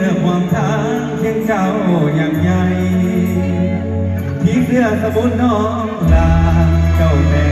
เลือกความทางเคียงเจ้าอย่างใหญ่ที่เพื่อสมุนน้องลาเจ้าแม่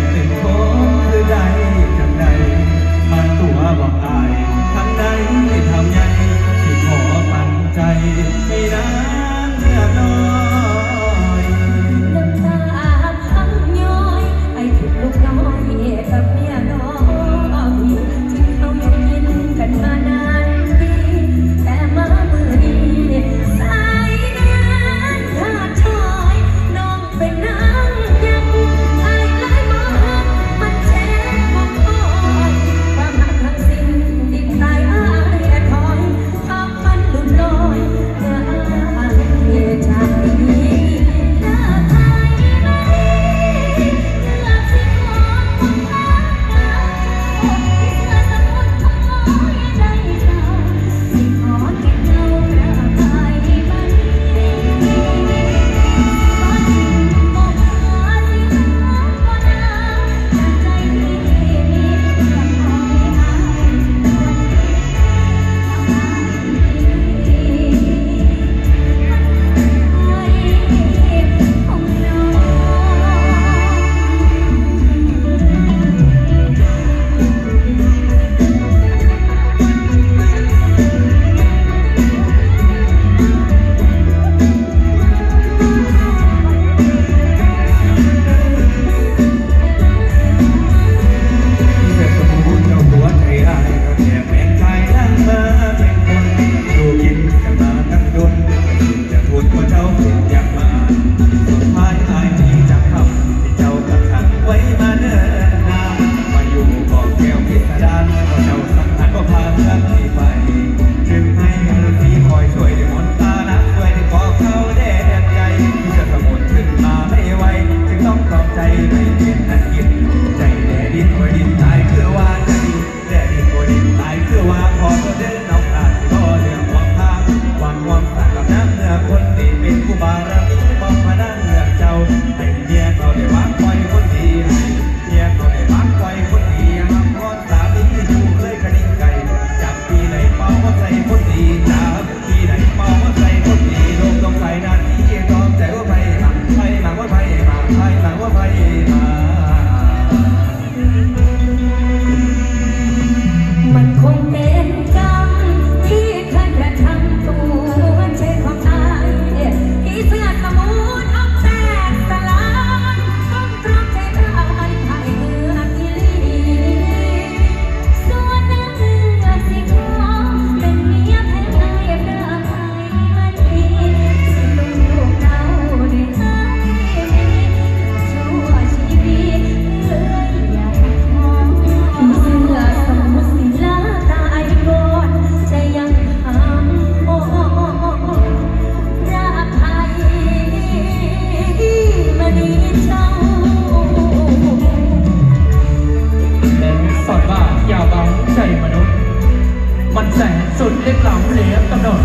สุดเล็กหลังเหลียกระนด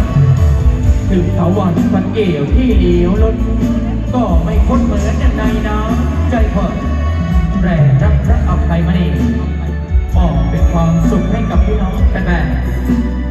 ถึงเถาวันพันเกี่ยวที่เหลียวล้นก็ไม่คดเหมือนในน้ำใจเพอแรงรับพระอภัยมณีมอบเป็นความสุขให้กับพี่น้องแฟนๆ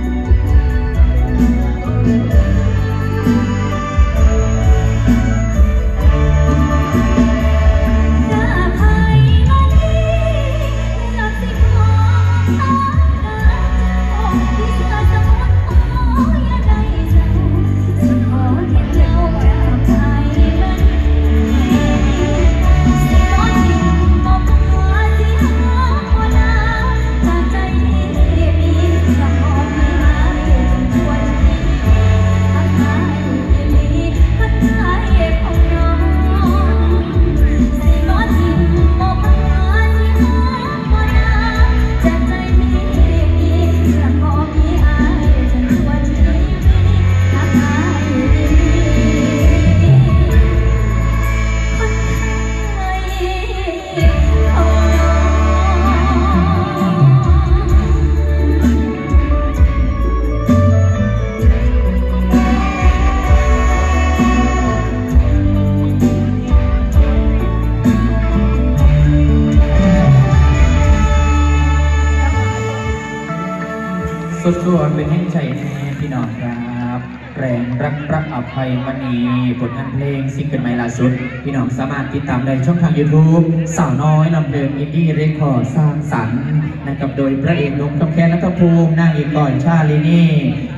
สุดๆเป็นแห่งใจแน่พี่น้องครับ แรงรักรักอภัยมณีผลงานเพลงซิงเกิลใหม่ล่าสุด พี่น้องสามารถติดตามได้ช่องทาง YouTube สาวน้อยนำเพลินอินดี้เรคคอร์ดสร้างสรรค์นะครับโดยพระเอกนุ่มคำแค่นัทภูมินางเอกก่อนชาลินี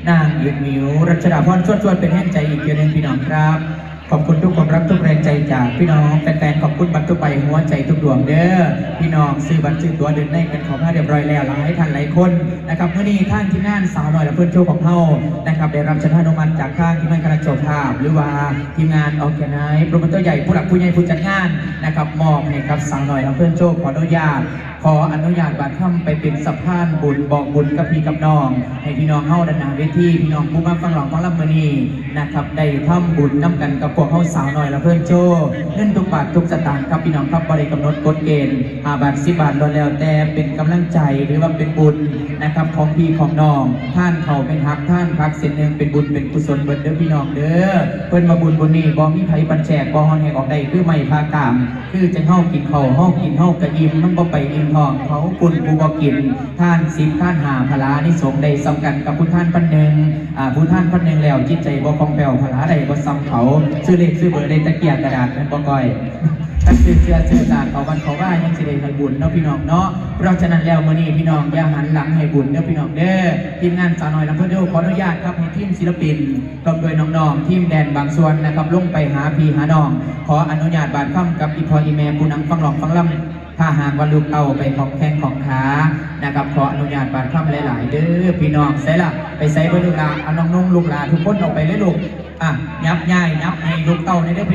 นางเอกมิวรัชดาพรชวนๆเป็นแห่งใจอีกเดียวงพี่น้องครับ ขอบคุณทุกคนรักทุกแรงใจจากพี่น้องแฟนๆขอบคุณบัตรทุกใบหัวใจทุกดวงเด้อพี่น้องซื้อบัตรซื้อตัวเดินได้กันขอผ้าเรียบร้อยแล้วหลายท่านหลายคนนะครับเมื่อนี้ท่านที่งานสาวหน้อยและเพื่อนโชว์ของเฮานะครับได้รับชันทานุมัติจากทางที่มันคณะเจ้าภาพ หรือว่าทีมงานออกแกไนโปรโมเตอร์ใหญ่ผู้หลักผู้ใหญ่ผู้จัดงานนะครับมอบให้กับสาวหน้อยและเพื่อนโชว์ขออนุญาตขออนุญาตบัตรค่ำไปเป็นสะพานบุญบอกบุญกับพี่กับน้อง ให้พี่น้องเฮาดันหนาเวทีพี่น้องผู้มาฟังหลองฟังลำมือนีนะครับได้ทำบุญน้ำกันกับพวกเฮาสาวหน้อยละเพื่อนโจเงินทุกบาททุกสตางค์ครับพี่น้องครับบริกำหนดกฎเกณฑ์อาบาทสิบาทรวแล้วแต่เป็นกำลังใจหรือว่าเป็นบุญนะครับของพี่ของน้อง ท่านเขาเป็นฮักท่านพักเส้นหนึ่งเป็นบุญเป็นกุศลเบิดเด้อพี่น้องเด้อเพิ่นมาบุญบุญนี้บ่มีไผ่บันแจกบ่ฮอนแหกออกได้คือไม่พากาม คือจะเฮากินข้าวเฮากินเฮากระอิ่มมันบ่ไปอิ่มทองเขาคุณกูบ่กิน ท่านสิบท่านหาพลานิสงได้สำกันกับผู้ท่านพันหนึ่งอ่าผู้ท่านพันหนึ่งแล้วจิตใจบ่คล่องแคล่วพลาใดบ่ซ้ำเขาซื้อเลขซื้อเบอร์ได้ตะเกียกกระดาษแม่นบ่ก่อยถ้าซื้อเสื้อซื้อสาเขาวันเขาว่ายังสิได้ให้บุญเนาะพี่น้องเนาะเพราะฉะนั้นแล้วมื้อนี้พี่น้องอย่าหันหลังให้บุญเด้อพี่น้องเด้อทีมงานสาวน้อยลำเพิ่นโดขออนุญาตครับให้ทีมศิลปินก็โดยน้องๆทีมแดนบางส่วนนะครับลงไปหาพี่หาน้อง ขออนุญาตบาดค่ำกับอีพออีแม่ผู้นังฟังหลอกฟังล่ำถ้าหากว่าลูกเอาไปของแข้งของขานะครับขออนุญาตบาดค่ำหลาย ๆ เด้อพี่น้องใส่ละไปใส่บอร์ลูกลาเอาน้องนุ่งลูกหลานทุกคนออกไปเลยลูก อะยับย่ายยับให้ลูกเต้าในเด้อพี่